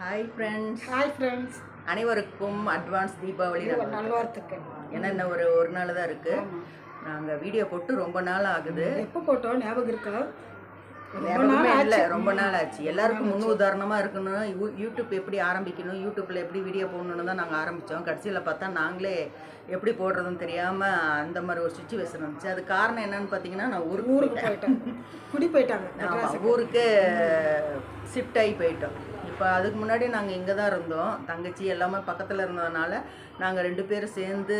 Hi friends hi friends அனைவருக்கும் advance Deepavali ஒரு நல்வாழ்த்துக்கள். ஏன்னா இன்னும் ஒரு ஒரு நாள் தான் இருக்குது நாங்கள் வீடியோ போட்டு ரொம்ப நாள் ஆகுது. எப்போ போட்டோம்? ஞாபகம் இருக்கா? ஞாபகமே இல்லை. ரொம்ப நாள் ஆச்சு. எல்லாருக்கும் முன் உதாரணமாக இருக்கணும். யூ- யூடியூப் எப்படி ஆரம்பிக்கணும்? யூடியூப்பில் எப்படி வீடியோ போடணும்னு தான் நாங்கள் ஆரம்பித்தோம் கடைசியில் பார்த்தா நாங்களே எப்படி போடுறதுன்னு தெரியாமல் அந்த மாதிரி ஒரு சுச்சுவேஷன் வந்துச்சு. அது காரணம் என்னன்னு பார்த்தீங்கன்னா நான் ஊருக்கு ஊருக்கு போயிட்டேன். குடி போயிட்டாங்க. ஊருக்கு ஷிஃப்ட் ஆகி போயிட்டோம். இப்போ அதுக்கு முன்னாடி நாங்கள் இங்கே தான் இருந்தோம். தங்கச்சி எல்லாமே பக்கத்தில் இருந்ததுனால நாங்கள் ரெண்டு பேரும் சேர்ந்து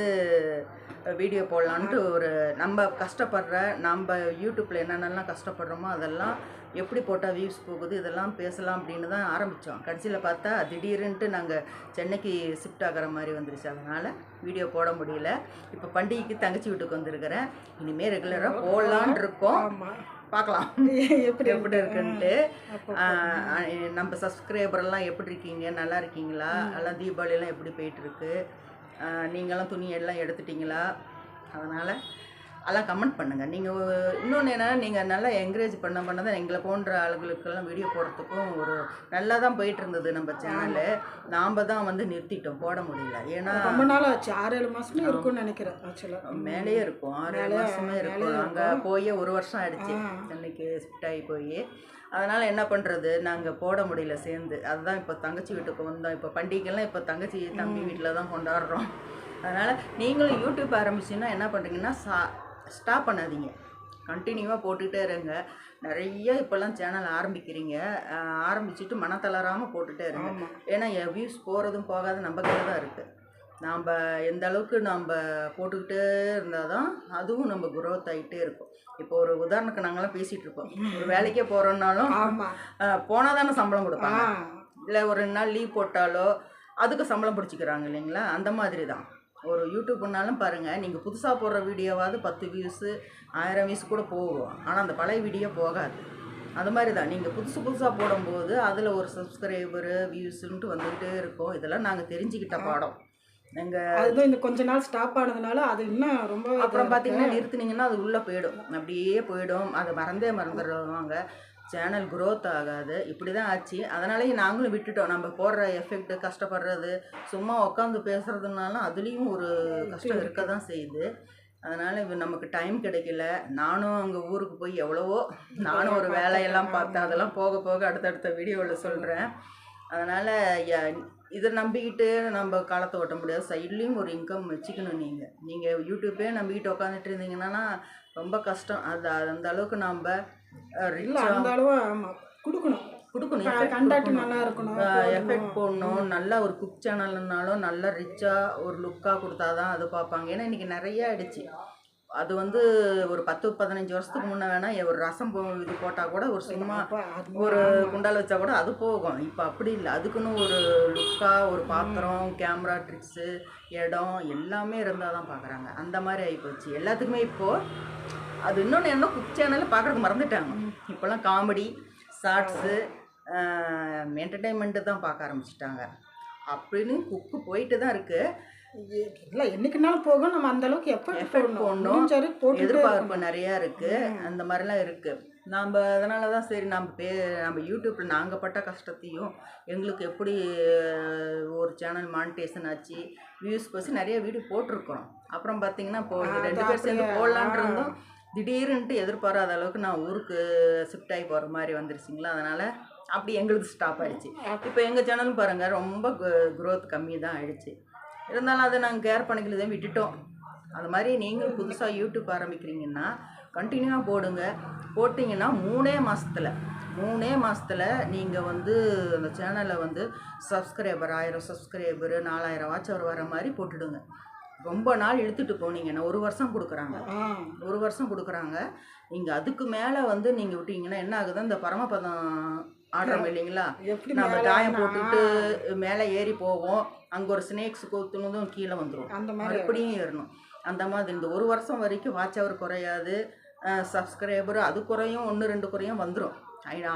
வீடியோ போடலான்ட்டு ஒரு நம்ம கஷ்டப்படுற நம்ம யூடியூப்பில் என்னென்னலாம் கஷ்டப்படுறோமோ அதெல்லாம் எப்படி போட்டால் வியூஸ் போகுது இதெல்லாம் பேசலாம் அப்படின்னு தான் ஆரம்பித்தோம் கடைசியில் பார்த்தா திடீர்னுட்டு நாங்கள் சென்னைக்கு ஷிஃப்ட் ஆகிற மாதிரி வந்துருச்சு. அதனால் வீடியோ போட முடியல. இப்போ பண்டிகைக்கு தங்கச்சி வீட்டுக்கு வந்திருக்கிறேன். இனிமேல் ரெகுலராக போடலான் இருக்கோம். பார்க்கலாம் எப்படி எப்படி இருக்குன்ட்டு. நம்ம சப்ஸ்கிரைபர் எல்லாம் எப்படி இருக்கீங்க? நல்லா இருக்கீங்களா? எல்லாம் தீபாவளி எல்லாம் எப்படி போயிட்டு இருக்கு? ஆஹ் நீங்களாம் துணி எல்லாம் எடுத்துட்டீங்களா? அதனால் எல்லாம் கமெண்ட் பண்ணுங்கள் நீங்கள் இன்னொன்று என்ன நீங்கள் நல்லா என்கரேஜ் பண்ண பண்ண தான் எங்களை போன்ற ஆளுகளுக்கெல்லாம் வீடியோ போடுறதுக்கும் ஒரு நல்லா தான் போயிட்டு இருந்தது நம்ம சேனலு நாம் தான் வந்து நிறுத்திட்டோம் போட முடியல. ஏன்னா ரொம்ப நாள் ஆச்சு. ஆறு ஏழு மாசமே இருக்கும்னு நினைக்கிறேன் ஆக்சுவலாக மேலேயே இருக்கும். ஆறு ஏழு மாசமே இருக்கும். அங்கே போய் ஒரு வருஷம் ஆயிடுச்சு. சென்னைக்கு ஷிஃப்ட் ஆகி போய். அதனால் என்ன பண்ணுறது நாங்கள் போட முடியல சேர்ந்து. அதுதான் இப்போ தங்கச்சி வீட்டுக்கு வந்தோம். இப்போ பண்டிகைலாம் இப்போ தங்கச்சி தம்பி வீட்டில் தான் கொண்டாடுறோம். அதனால் நீங்களும் யூடியூப் ஆரம்பிச்சிங்கன்னா என்ன பண்ணுறீங்கன்னா சா ஸ்டாப் பண்ணாதீங்க. கண்டினியூவாக போட்டுகிட்டே இருங்க. நிறைய இப்போல்லாம் சேனல் ஆரம்பிக்கிறீங்க. ஆரம்பிச்சுட்டு மனத்தளராமல் போட்டுகிட்டே இருங்க. ஏன்னா என் வியூஸ் போகிறதும் போகாது நம்ம கையில் தான் இருக்குது நாம் எந்த அளவுக்கு நம்ம போட்டுக்கிட்டே இருந்தால் தான் அதுவும் நம்ம growth ஆகிட்டே இருக்கும். இப்போ ஒரு உதாரணத்துக்கு நாங்களாம் பேசிகிட்டு இருக்கோம் ஒரு வேலைக்கே போகிறோன்னாலும் போனால் தானே சம்பளம் கொடுப்பாங்க. இல்லை ஒரு ரெண்டு நாள் லீவ் போட்டாலோ அதுக்கு சம்பளம் பிடிச்சிக்கிறாங்க இல்லைங்களா? அந்த மாதிரி தான். ஒரு யூடியூப்னாலும் பாருங்கள் நீங்கள் புதுசாக போடுற வீடியோவாவது பத்து வியூஸு ஆயிரம் வியூஸ் கூட போகும். ஆனால் அந்த பழைய வீடியோ போகாது. அது மாதிரி தான் நீங்கள் புதுசு புதுசாக போடும்போது அதில் ஒரு சப்ஸ்கிரைபரு வியூஸுன்ட்டு வந்துக்கிட்டே இருக்கும். இதெல்லாம் நாங்கள் தெரிஞ்சுக்கிட்ட பாடம். எங்கள் அதுதான் இந்த கொஞ்ச நாள் ஸ்டாப் ஆனதுனால அது இன்னும் ரொம்ப அப்புறம் பார்த்தீங்கன்னா நிறுத்துனீங்கன்னா அது உள்ளே போயிடும். அப்படியே போயிடும். அதை மறந்தே மறந்துடுவாங்க. சேனல் க்ரோத் ஆகாது. இப்படி தான் ஆச்சு. அதனாலேயே நாங்களும் விட்டுட்டோம். நம்ம போடுற எஃபெக்ட்டு கஷ்டப்படுறது சும்மா உட்காந்து பேசுறதுனாலும் அதுலேயும் ஒரு கஷ்டம் இருக்க தான் செய்யுது. அதனால் இப்போ நமக்கு டைம் கிடைக்கல. நானும் அங்கே ஊருக்கு போய் எவ்வளவோ நானும் ஒரு வேலையெல்லாம் பார்த்தேன் அதெல்லாம் போக போக அடுத்தடுத்த வீடியோவில் சொல்கிறேன் அதனால் இதை நம்பிக்கிட்டு நம்ம காலத்தை ஓட்ட முடியாது. சைட்லேயும் ஒரு இன்கம் வச்சுக்கணும் நீங்கள் நீங்கள் யூடியூப்பே நம்பிக்கிட்டு உட்காந்துட்டு இருந்தீங்கன்னா ரொம்ப கஷ்டம். அது அந்த அளவுக்கு நம்ம அந்த அளவு கொடுக்கணும். கொடுக்கணும். கண்டாக்ட் நல்லா இருக்கணும் எஃபெக்ட் போடணும். நல்ல ஒரு குக் சேனல்னாலும் நல்ல ரிச்சாக ஒரு லுக்காக கொடுத்தாதான் அது பார்ப்பாங்க. ஏன்னா இன்றைக்கி நிறைய ஆயிடுச்சு. அது வந்து ஒரு பத்து பதினஞ்சு வருஷத்துக்கு முன்னே வேணால் ஒரு ரசம் இது போட்டால் கூட ஒரு சும்மா அது ஒரு குண்டால் வச்சா கூட அது போகும். இப்போ அப்படி இல்லை. அதுக்குன்னு ஒரு லுக்காக ஒரு பாத்திரம் கேமரா ட்ரிக்ஸு இடம் எல்லாமே இருந்தால் தான் பார்க்குறாங்க அந்த மாதிரி ஆகிப்போச்சு எல்லாத்துக்குமே இப்போது அது இன்னொன்று என்ன குக் சேனலில் பார்க்குறதுக்கு மறந்துட்டாங்க. இப்போல்லாம் காமெடி ஷார்ட்ஸு என்டர்டெயின்மெண்ட்டு தான் பார்க்க ஆரம்பிச்சிட்டாங்க. அப்படின்னு குக்கு போயிட்டு தான் இருக்குது இல்லை என்னைக்குனாலும் போகும். நம்ம அந்த அளவுக்கு எஃபர்ட் போடணும். சரி போட்டு எதிர்பார்ப்பு நிறையா இருக்குது அந்த மாதிரிலாம் இருக்குது நாம் அதனால தான் சரி நம்ம பே நம்ம யூடியூப்பில் நாங்கள் பட்ட கஷ்டத்தையும் எங்களுக்கு எப்படி ஒரு சேனல் மானிட்டேஷன் ஆச்சு வியூஸ் போச்சு நிறைய வீடியோ போட்டிருக்கிறோம் அப்புறம் பார்த்தீங்கன்னா இப்போ ரெண்டு பேர் சேர்ந்து போடலான் இருந்தோம். திடீர்னுட்டு எதிர்பாராத அளவுக்கு நான் ஊருக்கு ஷிஃப்ட் ஆகி போகிற மாதிரி வந்துருச்சுங்களா? அதனால் அப்படி எங்களுக்கு ஸ்டாப் ஆயிடுச்சு. இப்போ எங்கள் சேனல் பாருங்கள் ரொம்ப க்ரோத் கம்மி தான் ஆயிடுச்சு. இருந்தாலும் அதை நாங்கள் கேர் பண்ணிக்கலதே விட்டுட்டோம். அது மாதிரி நீங்கள் புதுசாக யூடியூப் ஆரம்பிக்கிறீங்கன்னா கண்டினியூவாக போடுங்க. போட்டிங்கன்னா மூணே மாதத்தில் மூணே மாதத்தில் நீங்கள் வந்து அந்த சேனலை வந்து சப்ஸ்கிரைபர் ஆயிரம் சப்ஸ்கிரைபரு நாலாயிரம் வாட்ச் அவர் வர மாதிரி போட்டுடுங்க. ரொம்ப நாள் இழுத்துட்டு போனீங்கன்னா ஒரு வருஷம் கொடுக்குறாங்க. ஒரு வருஷம் கொடுக்குறாங்க. நீங்கள் அதுக்கு மேலே வந்து நீங்கள் விட்டீங்கன்னா என்ன ஆகுது? இந்த பரமபதம் ஆடுறோம் இல்லைங்களா? நம்ம தாயம் போட்டுட்டு மேலே ஏறி போவோம். அங்கே ஒரு ஸ்னேக்ஸ் கொத்துனதும் கீழே வந்துடும் மறுபடியும் ஏறணும். அந்த மாதிரி இந்த ஒரு வருஷம் வரைக்கும் வாட்ச் அவர் குறையாது. சப்ஸ்கிரைபர் அது குறையும் ஒன்று ரெண்டு குறையும் வந்துடும்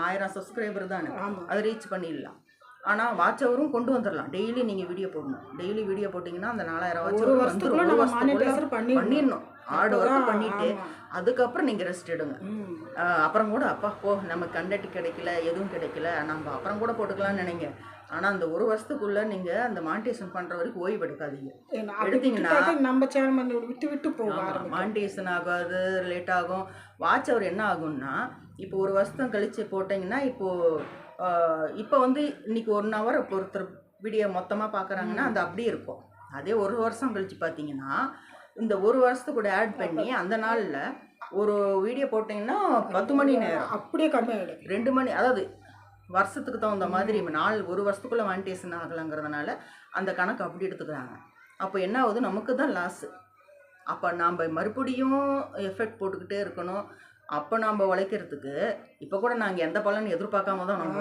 ஆயிரம் சப்ஸ்கிரைபர் தானே. அதை ரீச் பண்ணிடலாம். ஆனால் வாட்ச் அவரும் கொண்டு வந்துடலாம் டெய்லி நீங்கள் வீடியோ போடணும். டெய்லி வீடியோ போட்டிங்கன்னா அந்த நாலாயிரம் வாட்ச் ஒரு வருஷத்துக்குள்ள நம்ம பண்ணிடணும். ஹார்ட் ஒர்க் பண்ணிட்டு. அதுக்கப்புறம் நீங்கள் ரெஸ்ட் எடுங்க. அப்புறம் கூட அப்பா போ நமக்கு கண்டக்ட் கிடைக்கல எதுவும் கிடைக்கல நம்ம அப்புறம் கூட போட்டுக்கலாம்னு நினைங்க. ஆனால் அந்த ஒரு வருஷத்துக்குள்ளே நீங்கள் அந்த மானிட்டேஷன் பண்ணுற வரைக்கும் ஓய்வு எடுக்காதீங்க. எடுத்தீங்கன்னா- நம்ம சேனல் விட்டு விட்டு போக ஆரம்பிக்கும். மானிட்டேஷன் ஆகாது லேட் ஆகும். வாட்ச் அவர் என்ன ஆகும்னா இப்போ ஒரு வருஷம் கழித்து போட்டிங்கன்னா இப்போது இப்போ வந்து இன்னைக்கு ஒன் ஹவர் இப்போ ஒருத்தர் வீடியோ மொத்தமாக பார்க்குறாங்கன்னா அது அப்படியே இருக்கும். அதே ஒரு வருஷம் கழித்து பார்த்தீங்கன்னா இந்த ஒரு வருஷத்துக்கு கூட ஆட் பண்ணி அந்த நாளில் ஒரு வீடியோ போட்டிங்கன்னா பத்து மணி நேரம். அப்படியே கம்மியாயிடும் ரெண்டு மணி அதாவது வருஷத்துக்கு தகுந்த மாதிரி நாள் ஒரு வருஷத்துக்குள்ளே மானிட்டேஷன் ஆகலைங்கிறதுனால அந்த கணக்கு அப்படி எடுத்துக்கிறாங்க. அப்போ என்ன ஆகுது? நமக்கு தான் லாஸு அப்போ நாம் மறுபடியும் எஃபெக்ட் போட்டுக்கிட்டே இருக்கணும். அப்போ நாம் உழைக்கிறதுக்கு இப்போ கூட நாங்கள் எந்த பலன் எதிர்பார்க்காம தான் நம்ம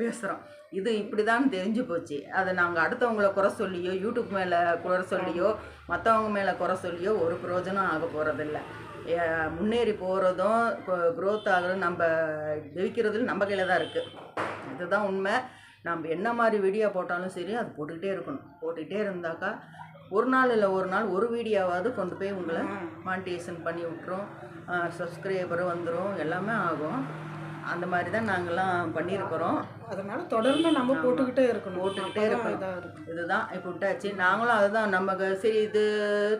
பேசுகிறோம் இது இப்படி தான் தெரிஞ்சு போச்சு. அதை நாங்கள் அடுத்தவங்கள குறை சொல்லியோ யூடியூப் மேலே குறை சொல்லியோ மற்றவங்க மேலே குறை சொல்லியோ ஒரு பிரயோஜனம் ஆக போகிறதில்ல முன்னேறி போகிறதும் க்ரோத் ஆகுறதும் நம்ம ஜெயிக்கிறதுல நம்ம கையில் தான் இருக்குது இதுதான் உண்மை. நம்ம என்ன மாதிரி வீடியோ போட்டாலும் சரி அது போட்டுக்கிட்டே இருக்கணும். போட்டுக்கிட்டே இருந்தாக்கா ஒரு நாள் இல்லை ஒரு நாள் ஒரு வீடியோவாவது கொண்டு போய் உங்களை மானிட்டேஷன் பண்ணி விட்டுரும். சப்ஸ்கிரைபர் வந்துடும் எல்லாமே ஆகும். அந்த மாதிரி தான் நாங்கள்லாம் பண்ணியிருக்கிறோம். அதனால தொடர்ந்து நம்ம போட்டுக்கிட்டே இருக்கணும். போட்டுக்கிட்டே இருக்கணும். இதுதான். இப்போ விட்டாச்சு. நாங்களும் அதுதான். நமக்கு சரி இது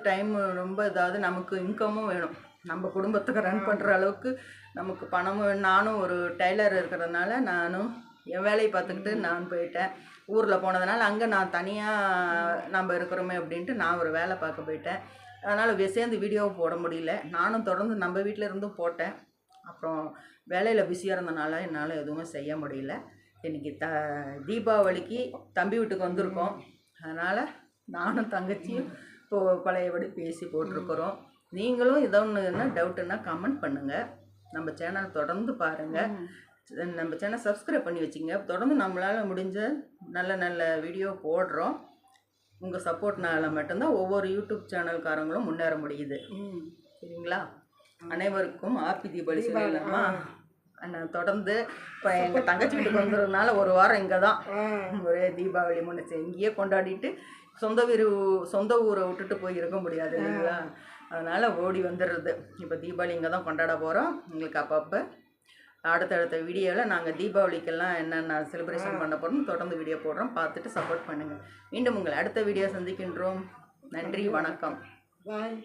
டைம் ரொம்ப இதாவது நமக்கு இன்கமும் வேணும். நம்ம குடும்பத்துக்கு ரன் பண்ணுற அளவுக்கு நமக்கு பணமும் வேணும். நானும் ஒரு டெய்லர் இருக்கிறதுனால நானும் என் வேலையை பார்த்துக்கிட்டு நான் போயிட்டேன். ஊரில் போனதுனால அங்கே நான் தனியாக நம்ம இருக்கிறோமே அப்படின்ட்டு நான் ஒரு வேலை பார்க்க போயிட்டேன். அதனால் சேர்ந்து வீடியோவை போட முடியல. நானும் தொடர்ந்து நம்ம வீட்டில் இருந்தும் போட்டேன். அப்புறம் வேலையில் பிஸியாக இருந்தனால என்னால் எதுவுமே செய்ய முடியல. இன்றைக்கி த தீபாவளிக்கு தம்பி வீட்டுக்கு வந்திருக்கோம். அதனால் நானும் தங்கச்சியும் இப்போ பழையபடி பேசி போட்டிருக்கிறோம். நீங்களும் ஏதோ ஒன்றுன்னா டவுட்டுன்னா கமெண்ட் பண்ணுங்கள் நம்ம சேனல் தொடர்ந்து பாருங்கள் நம்ம சேனல் சப்ஸ்கிரைப் பண்ணி வச்சுங்க. தொடர்ந்து நம்மளால் முடிஞ்ச நல்ல நல்ல வீடியோ போடுறோம். உங்கள் சப்போர்ட்னால மட்டும்தான் ஒவ்வொரு யூடியூப் சேனல்காரங்களும் முன்னேற முடியுது. சரிங்களா? அனைவருக்கும் ஹாப்பி தீபாவளி சொல்லலாமா நான் தொடர்ந்து இப்போ எங்கள் தங்கச்சி வீட்டுக்கு வந்ததுனால ஒரு வாரம் இங்கே தான் ஒரே தீபாவளி முடிச்சு இங்கேயே கொண்டாடிட்டு சொந்த வீடு சொந்த ஊரை விட்டுட்டு போய் இருக்க முடியாது இல்லைங்களா? அதனால் ஓடி வந்துடுறது. இப்போ தீபாவளி இங்கே தான் கொண்டாட போகிறோம் உங்களுக்கு அப்பப்போ அடுத்தடுத்த வீடியோவில் நாங்கள் தீபாவளிக்கெல்லாம் என்னென்ன செலிப்ரேஷன் பண்ண போகிறோம் தொடர்ந்து வீடியோ போடுறோம். பார்த்துட்டு சப்போர்ட் பண்ணுங்கள் மீண்டும் உங்களை அடுத்த வீடியோ சந்திக்கின்றோம். நன்றி வணக்கம். பாய்